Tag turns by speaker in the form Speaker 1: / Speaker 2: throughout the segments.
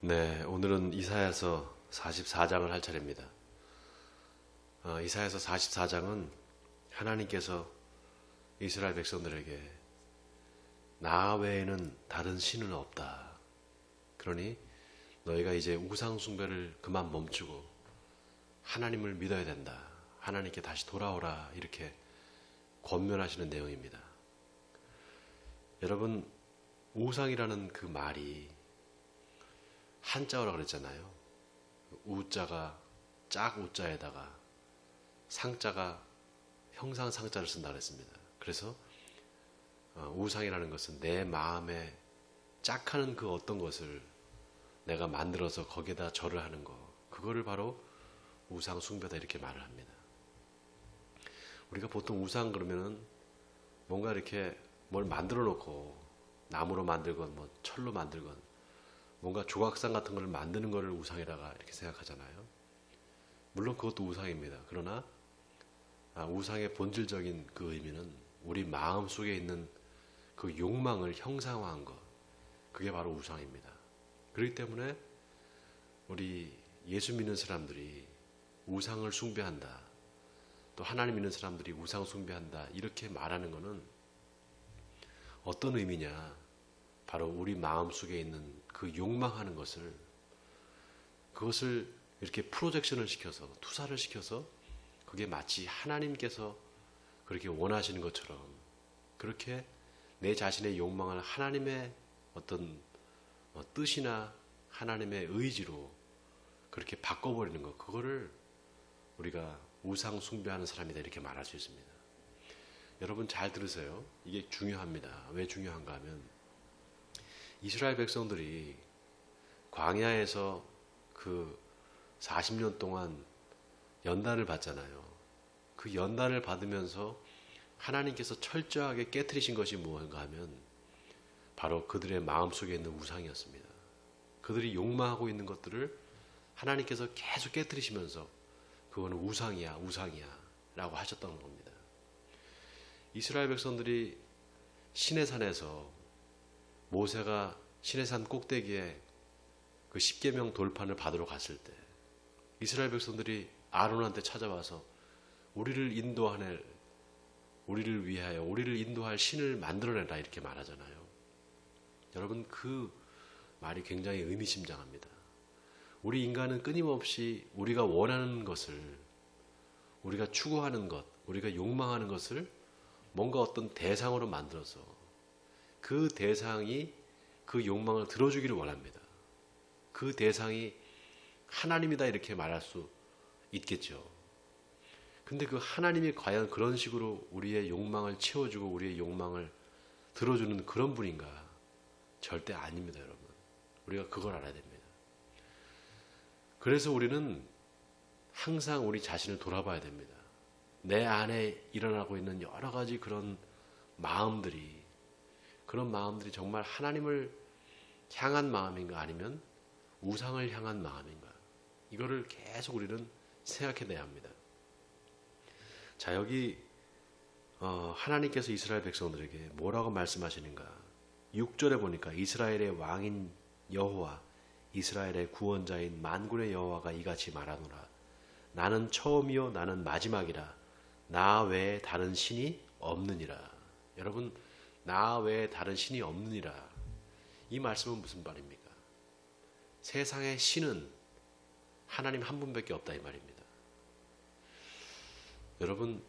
Speaker 1: 네, 오늘은 이사야서 44장을 할 차례입니다. 어, 이사야서 44장은 하나님께서 이스라엘 백성들에게 나 외에는 다른 신은 없다. 그러니 너희가 이제 우상 숭배를 그만 멈추고 하나님을 믿어야 된다. 하나님께 다시 돌아오라. 이렇게 권면하시는 내용입니다. 여러분, 우상이라는 그 말이 한자어라 그랬잖아요. 우자가 짝 우자에다가 상자가 형상 상자를 쓴다 그랬습니다. 그래서 어, 우상이라는 것은 내 마음에 짝하는 그 어떤 것을 내가 만들어서 거기에다 절을 하는 거. 그거를 바로 우상 숭배다 이렇게 말을 합니다. 우리가 보통 우상 그러면은 뭔가 이렇게 뭘 만들어 놓고 나무로 만들건 뭐 철로 만들건 뭔가 조각상 같은 걸 만드는 것을 우상이라가 이렇게 생각하잖아요. 물론 그것도 우상입니다. 그러나 아, 우상의 본질적인 그 의미는 우리 마음 속에 있는 그 욕망을 형상화한 것. 그게 바로 우상입니다. 그렇기 때문에 우리 예수 믿는 사람들이 우상을 숭배한다. 또 하나님 믿는 사람들이 우상 숭배한다. 이렇게 말하는 것은 어떤 의미냐? 바로 우리 마음 속에 있는 그 욕망하는 것을 그것을 이렇게 프로젝션을 시켜서 투사를 시켜서 그게 마치 하나님께서 그렇게 원하시는 것처럼 그렇게 내 자신의 욕망을 하나님의 어떤 어, 뜻이나 하나님의 의지로 그렇게 바꿔버리는 것 그거를 우리가 우상 숭배하는 사람이다 이렇게 말할 수 있습니다. 여러분 잘 들으세요. 이게 중요합니다. 왜 중요한가 하면 이스라엘 백성들이 광야에서 그 40년 동안 연단을 받잖아요. 그 연단을 받으면서 하나님께서 철저하게 깨뜨리신 것이 무엇인가 하면 바로 그들의 마음속에 있는 우상이었습니다. 그들이 욕망하고 있는 것들을 하나님께서 계속 깨뜨리시면서 그거는 우상이야, 우상이야 라고 하셨던 겁니다. 이스라엘 백성들이 시내산에서 모세가 시내산 꼭대기에 그 십계명 돌판을 받으러 갔을 때 이스라엘 백성들이 아론한테 찾아와서 우리를 인도하는 우리를 위하여 우리를 인도할 신을 만들어내라 이렇게 말하잖아요. 여러분 그 말이 굉장히 의미심장합니다. 우리 인간은 끊임없이 우리가 원하는 것을 우리가 추구하는 것, 우리가 욕망하는 것을 뭔가 어떤 대상으로 만들어서 그 대상이 그 욕망을 들어주기를 원합니다. 그 대상이 하나님이다 이렇게 말할 수 있겠죠. 근데 그 하나님이 과연 그런 식으로 우리의 욕망을 채워주고 우리의 욕망을 들어주는 그런 분인가? 절대 아닙니다, 여러분. 우리가 그걸 알아야 됩니다. 그래서 우리는 항상 우리 자신을 돌아봐야 됩니다. 내 안에 일어나고 있는 여러 가지 그런 마음들이, 그런 마음들이 정말 하나님을 향한 마음인가 아니면 우상을 향한 마음인가. 이거를 계속 우리는 생각해내야 합니다. 자, 여기, 어, 하나님께서 이스라엘 백성들에게 뭐라고 말씀하시는가. 6절에 보니까 이스라엘의 왕인 여호와, 이스라엘의 구원자인 만군의 여호와가 이같이 말하노라. 나는 처음이요, 나는 마지막이라. 나 외에 다른 신이 없느니라. 여러분, 나 외에 다른 신이 없느니라. 이 말씀은 무슨 말입니까? 세상의 신은 하나님 한 분밖에 없다 이 말입니다. 여러분,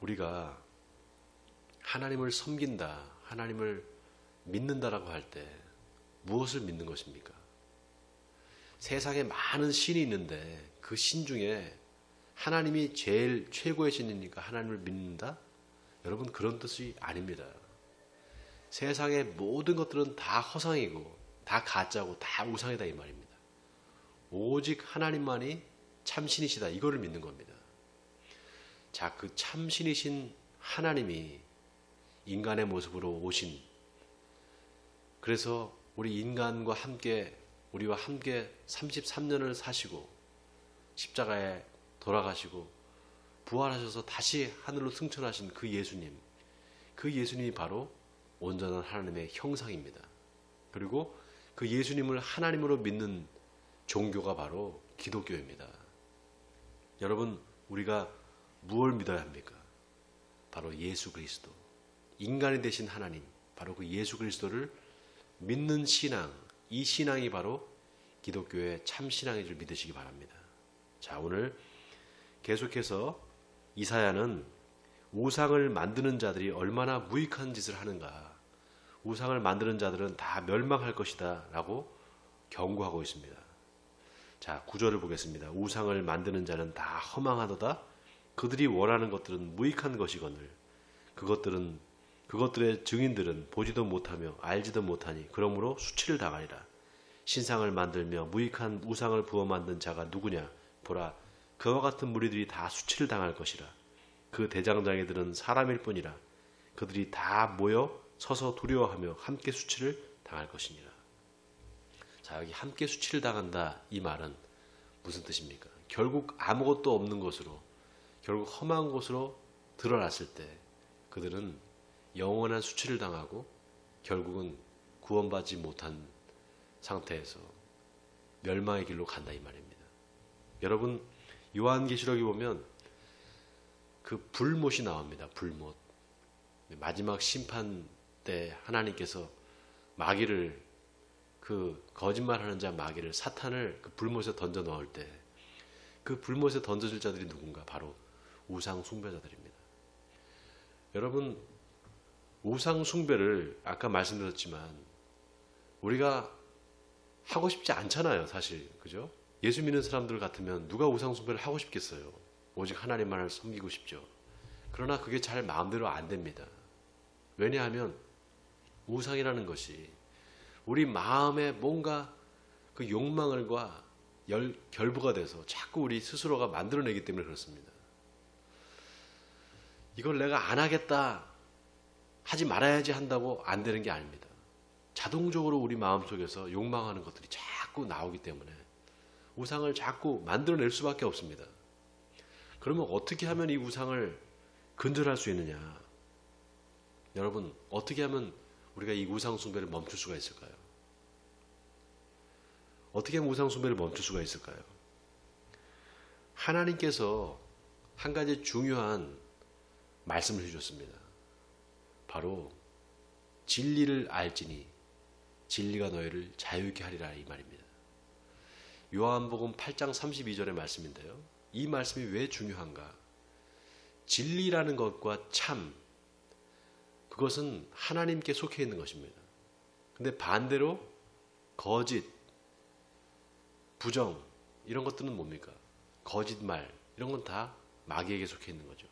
Speaker 1: 우리가 하나님을 섬긴다, 하나님을 믿는다라고 할 때 무엇을 믿는 것입니까? 세상에 많은 신이 있는데 그 신 중에 하나님이 제일 최고의 신이니까 하나님을 믿는다? 여러분 그런 뜻이 아닙니다. 세상의 모든 것들은 다 허상이고 다 가짜고 다 우상이다 이 말입니다. 오직 하나님만이 참신이시다 이거를 믿는 겁니다. 자, 그 참신이신 하나님이 인간의 모습으로 오신 그래서 우리 인간과 함께 우리와 함께 33년을 사시고 십자가에 돌아가시고 부활하셔서 다시 하늘로 승천하신 그 예수님 그 예수님이 바로 온전한 하나님의 형상입니다. 그리고 그 예수님을 하나님으로 믿는 종교가 바로 기독교입니다. 여러분, 우리가 무엇을 믿어야 합니까? 바로 예수 그리스도. 인간이 되신 하나님, 바로 그 예수 그리스도를 믿는 신앙, 이 신앙이 바로 기독교의 참 신앙인 줄 믿으시기 바랍니다. 자, 오늘 계속해서 이사야는 우상을 만드는 자들이 얼마나 무익한 짓을 하는가. 우상을 만드는 자들은 다 멸망할 것이다. 라고 경고하고 있습니다. 자, 구절을 보겠습니다. 우상을 만드는 자는 다 허망하도다. 그들이 원하는 것들은 무익한 것이거늘. 그것들은 그것들의 증인들은 보지도 못하며 알지도 못하니 그러므로 수치를 당하리라. 신상을 만들며 무익한 우상을 부어 만든 자가 누구냐? 보라, 그와 같은 무리들이 다 수치를 당할 것이라. 그 대장장이들은 사람일 뿐이라. 그들이 다 모여 서서 두려워하며 함께 수치를 당할 것이니라. 자, 여기 함께 수치를 당한다 이 말은 무슨 뜻입니까? 결국 아무것도 없는 것으로 결국 험한 곳으로 드러났을 때 그들은 영원한 수치를 당하고 결국은 구원받지 못한 상태에서 멸망의 길로 간다 이 말입니다. 여러분 요한계시록에 보면 그 불못이 나옵니다. 불못. 마지막 심판 때 하나님께서 마귀를 그 거짓말하는 자 마귀를 사탄을 그 불못에 던져 넣을 때 그 불못에 던져질 자들이 누군가 바로 우상 숭배자들입니다. 여러분 우상 숭배를 아까 말씀드렸지만 우리가 하고 싶지 않잖아요, 사실. 그죠? 예수 믿는 사람들 같으면 누가 우상 숭배를 하고 싶겠어요. 오직 하나님만을 섬기고 싶죠. 그러나 그게 잘 마음대로 안 됩니다. 왜냐하면 우상이라는 것이 우리 마음에 뭔가 그 욕망을과 열, 결부가 돼서 자꾸 우리 스스로가 만들어내기 때문에 그렇습니다. 이걸 내가 안 하겠다, 하지 말아야지 한다고 안 되는 게 아닙니다. 자동적으로 우리 마음 속에서 욕망하는 것들이 자꾸 나오기 때문에 우상을 자꾸 만들어낼 수밖에 없습니다. 그러면 어떻게 하면 이 우상을 근절할 수 있느냐? 여러분, 어떻게 하면 우리가 이 우상 숭배를 멈출 수가 있을까요? 어떻게 하면 우상 숭배를 멈출 수가 있을까요? 하나님께서 한 가지 중요한 말씀을 해주셨습니다. 바로 진리를 알지니 진리가 너희를 자유케 하리라 이 말입니다. 요한복음 8장 32절의 말씀인데요. 이 말씀이 왜 중요한가? 진리라는 것과 참 그것은 하나님께 속해 있는 것입니다. 근데 반대로 거짓, 부정 이런 것들은 뭡니까? 거짓말 이런 건 다 마귀에게 속해 있는 거죠.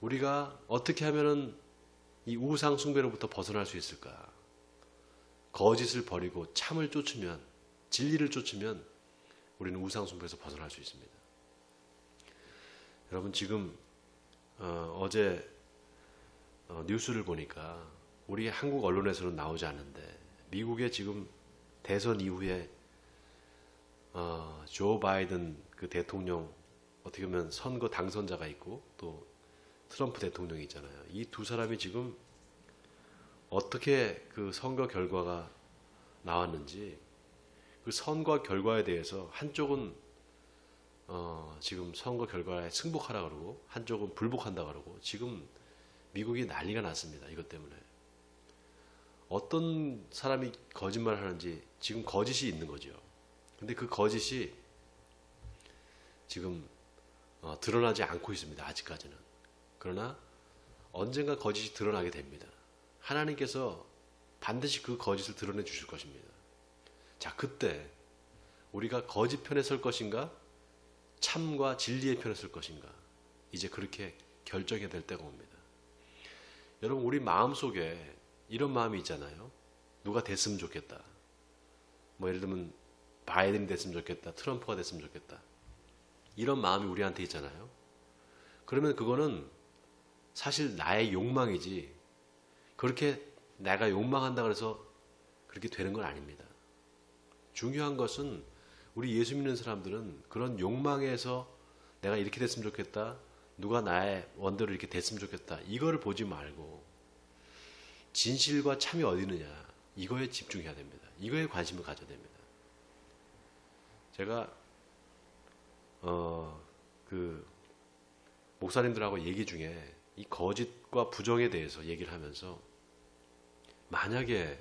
Speaker 1: 우리가 어떻게 하면은 이 우상 숭배로부터 벗어날 수 있을까? 거짓을 버리고 참을 쫓으면 진리를 쫓으면 우리는 우상 숭배에서 벗어날 수 있습니다. 여러분 지금 어, 제 어, 뉴스를 보니까 우리 한국 언론에서는 나오지 않는데 미국의 지금 대선 이후에 어, 조 바이든 그 대통령 어떻게 보면 선거 당선자가 있고 또 트럼프 대통령이 있잖아요. 이 두 사람이 지금 어떻게 그 선거 결과가 나왔는지 그 선거 결과에 대해서 한쪽은 어, 지금 선거 결과에 승복하라 그러고 한쪽은 불복한다 그러고 지금 미국이 난리가 났습니다. 이것 때문에 어떤 사람이 거짓말 하는지 지금 거짓이 있는 거죠. 근데 그 거짓이 지금 어, 드러나지 않고 있습니다. 아직까지는. 그러나 언젠가 거짓이 드러나게 됩니다. 하나님께서 반드시 그 거짓을 드러내 주실 것입니다. 자, 그때 우리가 거짓 편에 설 것인가? 참과 진리의 편에 설 것인가? 이제 그렇게 결정해야 될 때가 옵니다. 여러분, 우리 마음 속에 이런 마음이 있잖아요. 누가 됐으면 좋겠다. 뭐 예를 들면 바이든이 됐으면 좋겠다. 트럼프가 됐으면 좋겠다. 이런 마음이 우리한테 있잖아요. 그러면 그거는 사실 나의 욕망이지 그렇게 내가 욕망한다 그래서 그렇게 되는 건 아닙니다. 중요한 것은 우리 예수 믿는 사람들은 그런 욕망에서 내가 이렇게 됐으면 좋겠다. 누가 나의 원대로 이렇게 됐으면 좋겠다. 이거를 보지 말고 진실과 참이 어디 있느냐. 이거에 집중해야 됩니다. 이거에 관심을 가져야 됩니다. 제가 어 그 목사님들하고 얘기 중에 이 거짓과 부정에 대해서 얘기를 하면서 만약에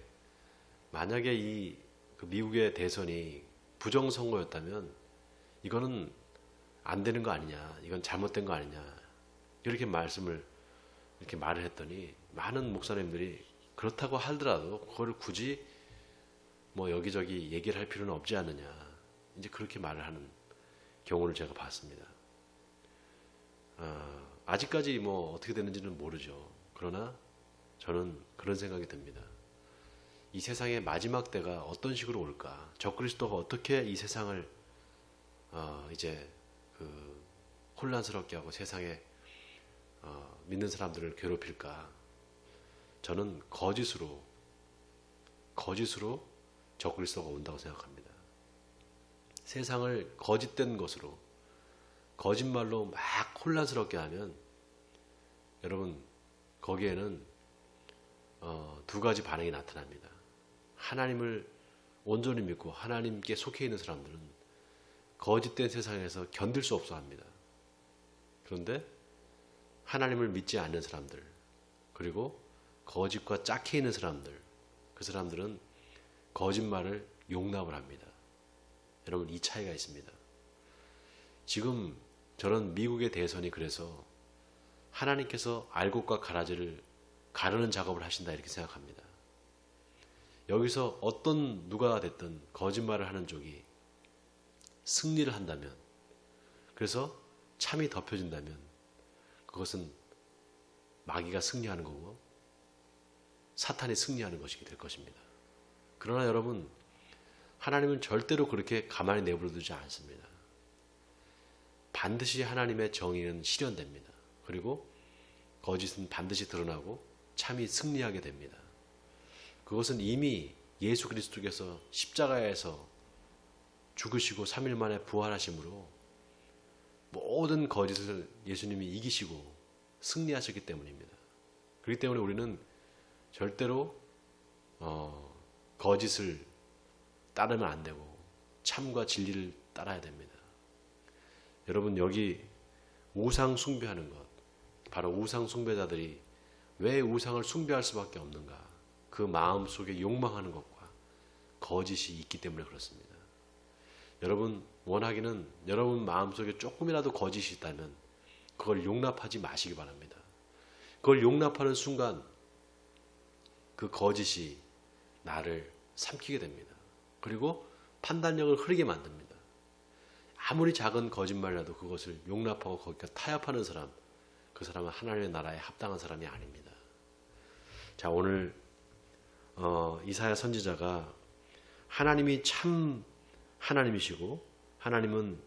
Speaker 1: 만약에 이그 미국의 대선이 부정 선거였다면 이거는 안 되는 거 아니냐, 이건 잘못된 거 아니냐 이렇게 말씀을 이렇게 말을 했더니 많은 목사님들이 그렇다고 하더라도 그거를 굳이 뭐 여기저기 얘기를 할 필요는 없지 않느냐 이제 그렇게 말을 하는 경우를 제가 봤습니다. 아, 아직까지 뭐 어떻게 되는지는 모르죠. 그러나 저는 그런 생각이 듭니다. 이 세상의 마지막 때가 어떤 식으로 올까? 적그리스도가 어떻게 이 세상을 어, 이제 그 혼란스럽게 하고 세상에 어, 믿는 사람들을 괴롭힐까? 저는 거짓으로 거짓으로 적그리스도가 온다고 생각합니다. 세상을 거짓된 것으로 거짓말로 막 혼란스럽게 하면 여러분 거기에는 어, 두 가지 반응이 나타납니다. 하나님을 온전히 믿고 하나님께 속해 있는 사람들은 거짓된 세상에서 견딜 수 없어 합니다. 그런데 하나님을 믿지 않는 사람들, 그리고 거짓과 짝해 있는 사람들, 그 사람들은 거짓말을 용납을 합니다. 여러분, 이 차이가 있습니다. 지금 저는 미국의 대선이 그래서 하나님께서 알곡과 가라지를 가르는 작업을 하신다 이렇게 생각합니다. 여기서 어떤 누가 됐든 거짓말을 하는 쪽이 승리를 한다면 그래서 참이 덮여진다면 그것은 마귀가 승리하는 거고 사탄이 승리하는 것이 될 것입니다. 그러나 여러분 하나님은 절대로 그렇게 가만히 내버려 두지 않습니다. 반드시 하나님의 정의는 실현됩니다. 그리고 거짓은 반드시 드러나고 참이 승리하게 됩니다. 그것은 이미 예수 그리스도께서 십자가에서 죽으시고 3일 만에 부활하심으로 모든 거짓을 예수님이 이기시고 승리하셨기 때문입니다. 그렇기 때문에 우리는 절대로 어, 거짓을 따르면 안 되고 참과 진리를 따라야 됩니다. 여러분 여기 우상 숭배하는 것 바로 우상 숭배자들이 왜 우상을 숭배할 수밖에 없는가? 그 마음 속에 욕망하는 것과 거짓이 있기 때문에 그렇습니다. 여러분 원하기는 여러분 마음 속에 조금이라도 거짓이 있다면 그걸 용납하지 마시기 바랍니다. 그걸 용납하는 순간 그 거짓이 나를 삼키게 됩니다. 그리고 판단력을 흐리게 만듭니다. 아무리 작은 거짓말이라도 그것을 용납하고 거기까 타협하는 사람, 그 사람은 하나님의 나라에 합당한 사람이 아닙니다. 자, 오늘 어, 이사야 선지자가 하나님이 참 하나님이시고 하나님은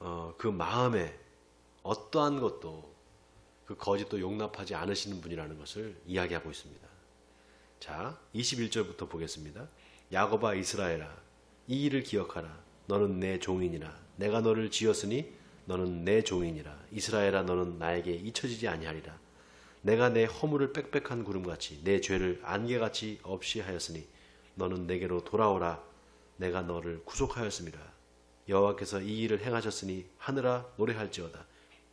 Speaker 1: 어, 그 마음에 어떠한 것도 그 거짓도 용납하지 않으시는 분이라는 것을 이야기하고 있습니다. 자, 21절부터 보겠습니다. 야곱아 이스라엘아 이 일을 기억하라. 너는 내 종이니라. 내가 너를 지었으니 너는 내 종이니라. 이스라엘아 너는 나에게 잊혀지지 아니하리라. 내가 내 허물을 빽빽한 구름같이 내 죄를 안개같이 없이 하였으니 너는 내게로 돌아오라 내가 너를 구속하였습니다. 여호와께서 이 일을 행하셨으니 하늘아 노래할지어다.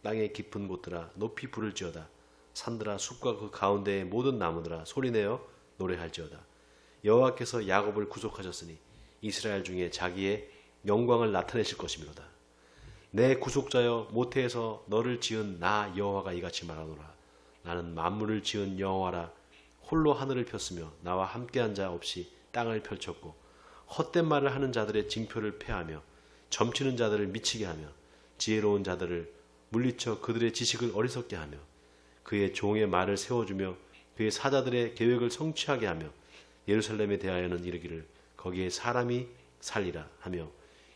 Speaker 1: 땅의 깊은 곳들아 높이 부를지어다. 산들아 숲과 그 가운데의 모든 나무들아 소리내어 노래할지어다. 여호와께서 야곱을 구속하셨으니 이스라엘 중에 자기의 영광을 나타내실 것이미로다. 내 구속자여 모태에서 너를 지은 나 여호와가 이같이 말하노라. 나는 만물을 지은 여호와라. 홀로 하늘을 폈으며 나와 함께한 자 없이 땅을 펼쳤고 헛된 말을 하는 자들의 징표를 패하며 점치는 자들을 미치게 하며 지혜로운 자들을 물리쳐 그들의 지식을 어리석게 하며 그의 종의 말을 세워주며 그의 사자들의 계획을 성취하게 하며 예루살렘에 대하여는 이르기를 거기에 사람이 살리라 하며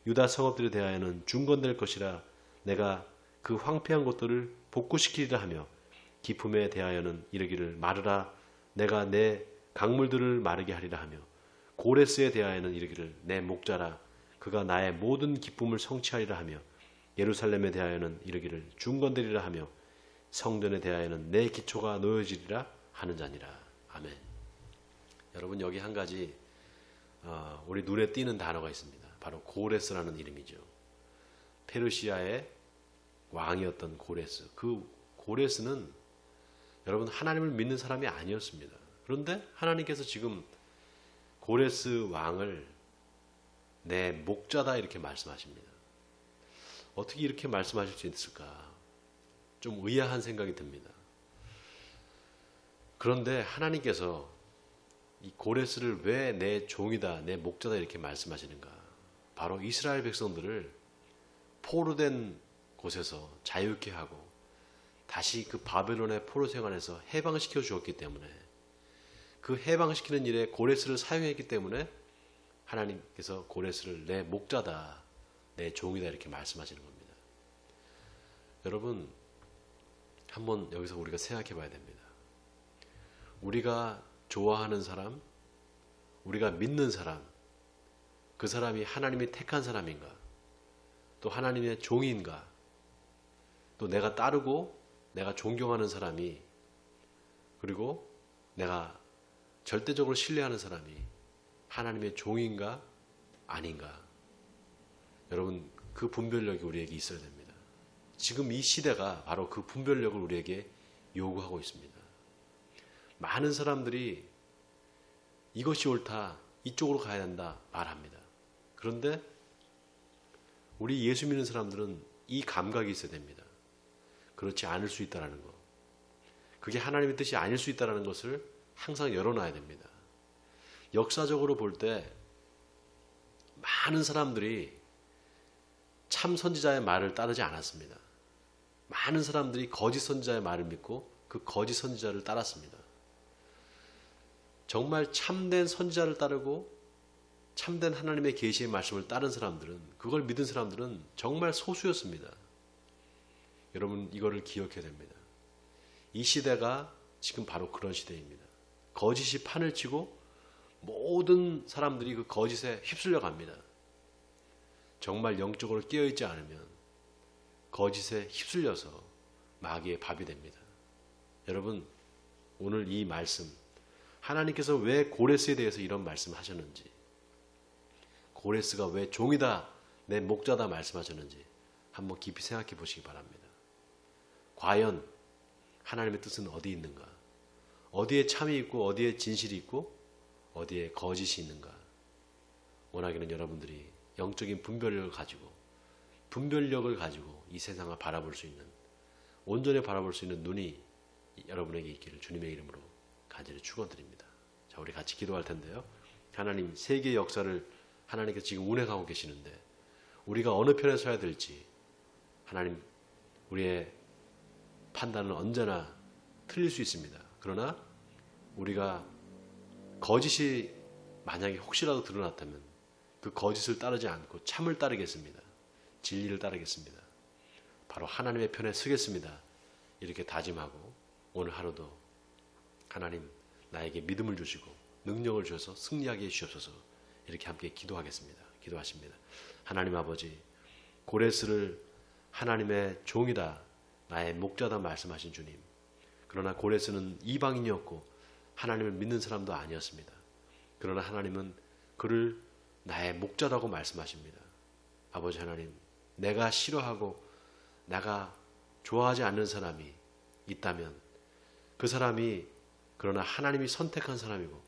Speaker 1: 유다 성읍들에 대하여는 중건될 것이라 내가 그 황폐한 곳들을 복구시키리라 하며 기품에 대하여는 이르기를 마르라 내가 내 강물들을 마르게 하리라 하며 고레스에 대하여는 이르기를 내 목자라 그가 나의 모든 기쁨을 성취하리라 하며 예루살렘에 대하여는 이르기를 중건되리라 하며 성전에 대하여는 내 기초가 놓여지리라 하는 자니라 아멘. 여러분 여기 한 가지 어, 우리 눈에 띄는 단어가 있습니다. 바로 고레스라는 이름이죠. 페르시아의 왕이었던 고레스. 그 고레스는 여러분 하나님을 믿는 사람이 아니었습니다. 그런데 하나님께서 지금 고레스 왕을 내 목자다 이렇게 말씀하십니다. 어떻게 이렇게 말씀하실 수 있을까? 좀 의아한 생각이 듭니다. 그런데 하나님께서 이 고레스를 왜 내 종이다, 내 목자다 이렇게 말씀하시는가? 바로 이스라엘 백성들을 포로된 곳에서 자유케 하고 다시 그 바벨론의 포로 생활에서 해방시켜 주었기 때문에 그 해방시키는 일에 고레스를 사용했기 때문에 하나님께서 고레스를 내 목자다, 내 종이다 이렇게 말씀하시는 겁니다. 여러분, 한번 여기서 우리가 생각해 봐야 됩니다. 우리가 좋아하는 사람, 우리가 믿는 사람, 그 사람이 하나님이 택한 사람인가, 또 하나님의 종인가, 또 내가 따르고 내가 존경하는 사람이, 그리고 내가 절대적으로 신뢰하는 사람이 하나님의 종인가, 아닌가. 여러분, 그 분별력이 우리에게 있어야 됩니다. 지금 이 시대가 바로 그 분별력을 우리에게 요구하고 있습니다. 많은 사람들이 이것이 옳다, 이쪽으로 가야 된다 말합니다. 그런데 우리 예수 믿는 사람들은 이 감각이 있어야 됩니다. 그렇지 않을 수 있다라는 거. 그게 하나님의 뜻이 아닐 수 있다라는 것을 항상 열어놔야 됩니다. 역사적으로 볼 때 많은 사람들이 참 선지자의 말을 따르지 않았습니다. 많은 사람들이 거짓 선지자의 말을 믿고 그 거짓 선지자를 따랐습니다. 정말 참된 선지자를 따르고 참된 하나님의 계시의 말씀을 따른 사람들은 그걸 믿은 사람들은 정말 소수였습니다. 여러분 이거를 기억해야 됩니다. 이 시대가 지금 바로 그런 시대입니다. 거짓이 판을 치고 모든 사람들이 그 거짓에 휩쓸려 갑니다. 정말 영적으로 깨어있지 않으면 거짓에 휩쓸려서 마귀의 밥이 됩니다. 여러분, 오늘 이 말씀, 하나님께서 왜 고레스에 대해서 이런 말씀 하셨는지, 고레스가 왜 종이다, 내 목자다 말씀하셨는지 한번 깊이 생각해 보시기 바랍니다. 과연 하나님의 뜻은 어디 있는가? 어디에 참이 있고, 어디에 진실이 있고, 어디에 거짓이 있는가? 원하기는 여러분들이 영적인 분별력을 가지고 분별력을 가지고 이 세상을 바라볼 수 있는 온전히 바라볼 수 있는 눈이 여러분에게 있기를 주님의 이름으로 간절히 축원드립니다. 자, 우리 같이 기도할 텐데요. 하나님 세계 역사를 하나님께서 지금 운행하고 계시는데 우리가 어느 편에 서야 될지 하나님 우리의 판단은 언제나 틀릴 수 있습니다. 그러나 우리가 거짓이 만약에 혹시라도 드러났다면 그 거짓을 따르지 않고 참을 따르겠습니다. 진리를 따르겠습니다. 바로 하나님의 편에 서겠습니다. 이렇게 다짐하고 오늘 하루도 하나님 나에게 믿음을 주시고 능력을 주셔서 승리하게 해주셔서 이렇게 함께 기도하겠습니다. 기도하십니다. 하나님 아버지 고레스를 하나님의 종이다 나의 목자다 말씀하신 주님 그러나 고레스는 이방인이었고 하나님을 믿는 사람도 아니었습니다. 그러나 하나님은 그를 나의 목자라고 말씀하십니다. 아버지 하나님, 내가 싫어하고 내가 좋아하지 않는 사람이 있다면 그 사람이 그러나 하나님이 선택한 사람이고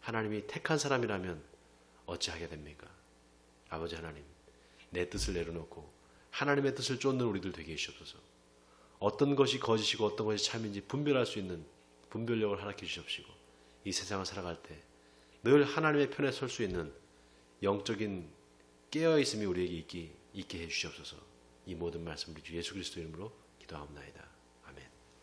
Speaker 1: 하나님이 택한 사람이라면 어찌하게 됩니까? 아버지 하나님, 내 뜻을 내려놓고 하나님의 뜻을 쫓는 우리들 되게 해주옵소서. 어떤 것이 거짓이고 어떤 것이 참인지 분별할 수 있는 분별력을 허락해 주십시고 이 세상을 살아갈 때 늘 하나님의 편에 설 수 있는 영적인 깨어 있음이 우리에게 있기, 있게 해 주시옵소서. 이 모든 말씀 우리 주 예수 그리스도 이름으로 기도하옵나이다.